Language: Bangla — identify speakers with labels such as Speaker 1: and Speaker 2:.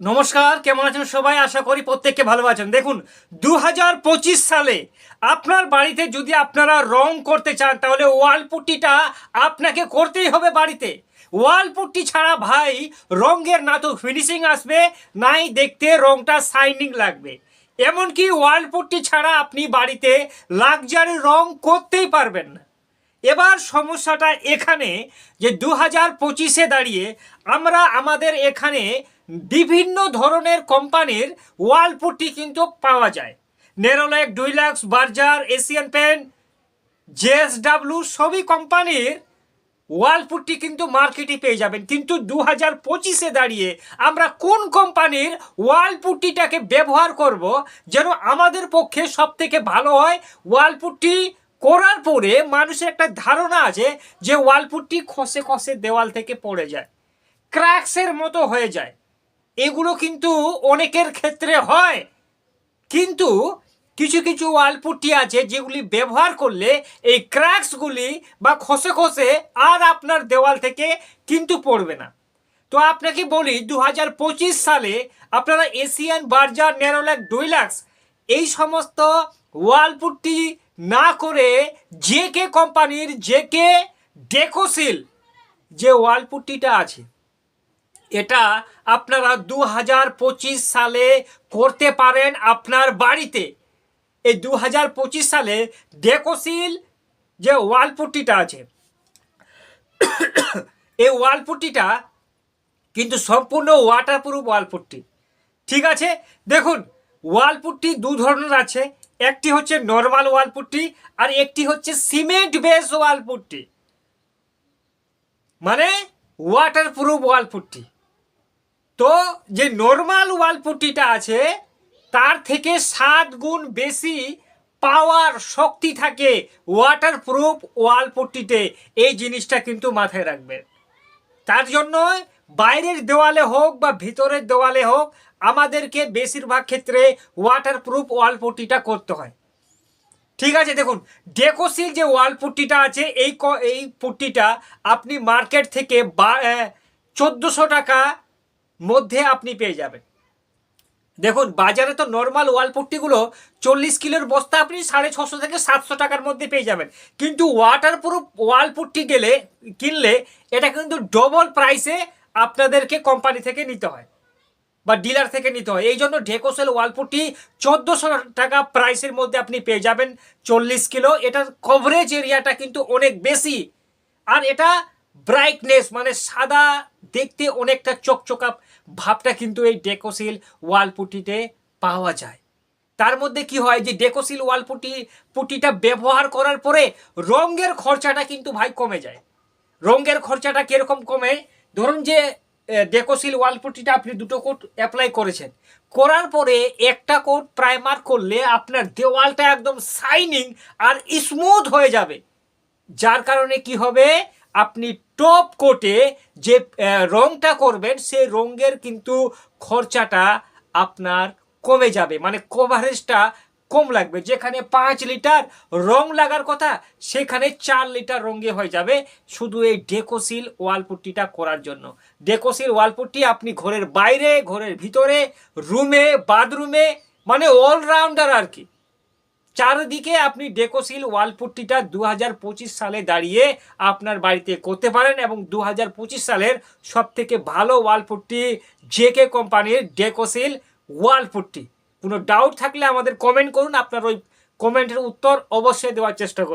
Speaker 1: নমস্কার, কেমন আছেন সবাই? আশা করি প্রত্যেককে ভালো আছেন। দেখুন দু হাজার পঁচিশ সালে আপনার বাড়িতে যদি আপনারা রং করতে চান, তাহলে ওয়াল পুট্টিটা আপনাকে করতেই হবে বাড়িতে। ওয়াল পুট্টি ছাড়া ভাই, রঙের না তো ফিনিশিং আসবে, নাই দেখতে রংটা শাইনিং লাগবে। এমনকি ওয়াল পুট্টি ছাড়া আপনি বাড়িতে লাক্সারি রং করতেই পারবেন। না এবার সমস্যাটা এখানে যে দু হাজার পঁচিশে দাঁড়িয়ে আমরা আমাদের এখানে বিভিন্ন ধরনের কোম্পানির ওয়াল পুট্টি কিন্তু পাওয়া যায়। Nerolac, Dulux, Berger, Asian paint JSW সবই কোম্পানির ওয়াল পুট্টি কিন্তু মার্কেটে পেয়ে যাবেন। কিন্তু দু হাজার পঁচিশে দাঁড়িয়ে আমরা কোন কোম্পানির ওয়াল পুট্টিটাকে ব্যবহার করব যেন আমাদের পক্ষে সব থেকে ভালো হয়? ওয়াল পুট্টি করার পরে মানুষের একটা ধারণা আছে যে ওয়াল পুট্টি খসে খসে দেওয়াল থেকে পড়ে যায়, ক্র্যাকসের মতো হয়ে যায়। এগুলো কিন্তু অনেকের ক্ষেত্রে হয়, কিন্তু কিছু কিছু ওয়াল পুট্টি আছে যেগুলি ব্যবহার করলে এই ক্র্যাকসগুলি বা খসে খসে আর আপনার দেওয়াল থেকে কিন্তু পড়বে না। তো আপনাকে বলি দু হাজার পঁচিশ সালে আপনারা এশিয়ান বার্জার নেরোল্যাক ডুইলাক্স এই সমস্ত ওয়াল পুট্টি না করে জে কে কোম্পানির জে কে ডেকোসিল যে ওয়াল পুট্টিটা আছে, এটা আপনারা দু হাজার পঁচিশ সালে করতে পারেন আপনার বাড়িতে। এই দু হাজার পঁচিশ সালে ডেকোসিল যে ওয়ালপুট্টিটা আছে, এই ওয়ালপুট্টিটা কিন্তু সম্পূর্ণ ওয়াটারপ্রুফ ওয়ালপুট্টি। ঠিক আছে? দেখুন, ওয়ালপুট্টি দু ধরনের আছে। একটি হচ্ছে নর্মাল ওয়ালপুট্টি আর একটি হচ্ছে সিমেন্ট বেস ওয়ালপুট্টি মানে ওয়াটার ওয়াটারপ্রুফ ওয়ালপুট্টি তো যে নর্মাল ওয়াল পুট্টিটা আছে, তার থেকে সাত গুণ বেশি পাওয়ার শক্তি থাকে ওয়াটার প্রুফ ওয়াল পুট্টিতে। এই জিনিসটা কিন্তু মাথায় রাখবেন। তার জন্য বাইরের দেওয়ালে হোক বা ভিতরের দেওয়ালে হোক, আমাদেরকে বেশিরভাগ ক্ষেত্রে ওয়াটারপ্রুফ ওয়াল পুট্টিটা করতে হয়। ঠিক আছে, দেখুন ডেকোসিল যে ওয়াল পুট্টিটা আছে, এই এই পুট্টিটা আপনি মার্কেট থেকে বা চোদ্দোশো টাকা মধ্যে আপনি পেয়ে যাবেন। দেখুন, বাজারে তো নর্মাল ওয়াল পুট্টিগুলো চল্লিশ কিলোর বস্তা আপনি সাড়ে ছশো থেকে সাতশো টাকার মধ্যে পেয়ে যাবেন। কিন্তু ওয়াটারপ্রুফ ওয়াল পুট্টি গেলে, কিনলে, এটা কিন্তু ডবল প্রাইসে আপনাদেরকে কোম্পানি থেকে নিতে হয় বা ডিলার থেকে নিতে হয়। এই জন্য ঢেকোসেল ওয়ালপুটি চোদ্দোশো টাকা প্রাইসের মধ্যে আপনি পেয়ে যাবেন চল্লিশ কিলো। এটার কভারেজ এরিয়াটা কিন্তু অনেক বেশি। আর এটা ব্রাইটনেস মানে সাদা দেখতে অনেকটা চকচকা ভাবটা কিন্তু এই ডেকোসিল ওয়ালপুটিতে পাওয়া যায়। তার মধ্যে কি হয় যে ডেকোসিল ওয়ালপুটি পুটিটা ব্যবহার করার পরে রঙের খরচাটা কিন্তু ভাই কমে যায়। রঙের খরচাটা কীরকম কমে? ধরুন যে ডেকোসিল ওয়াল পুটিটা আপনি দুটো কোট অ্যাপ্লাই করেছেন। করার পরে একটা কোট প্রাইমার করলে আপনার দেওয়ালটা একদম শাইনিং আর স্মুথ হয়ে যাবে। যার কারণে কি হবে? আপনি টপ কোটে যে রংটা করবেন সেই রঙের কিন্তু খরচাটা আপনার কমে যাবে। মানে কভারেজটা কম লাগবে। যেখানে পাঁচ লিটার রং লাগার কথা, সেখানে চার লিটার রঙে হয়ে যাবে শুধু এই ডেকোসিল ওয়ালপুট্টিটা করার জন্য। ডেকোসিল ওয়ালপুট্টি আপনি ঘরের বাইরে, ঘরের ভিতরে, রুমে, বাথরুমে মানে অলরাউন্ডার আর কি। চারদিকে আপনি ডেকোসিল ওয়ালপুট্টিটা দু হাজার পঁচিশ সালে দাঁড়িয়ে আপনার বাড়িতে করতে পারেন এবং দু হাজার পঁচিশ সালের সব থেকে ভালো ওয়ালপুট্টি জেকে কোম্পানির ডেকোসিল ওয়ালপুট্টি। কোনো ডাউট থাকলে আমাদের কমেন্ট করুন আপনার ওই কমেন্টের উত্তর অবশ্যই দেওয়ার চেষ্টা করুন।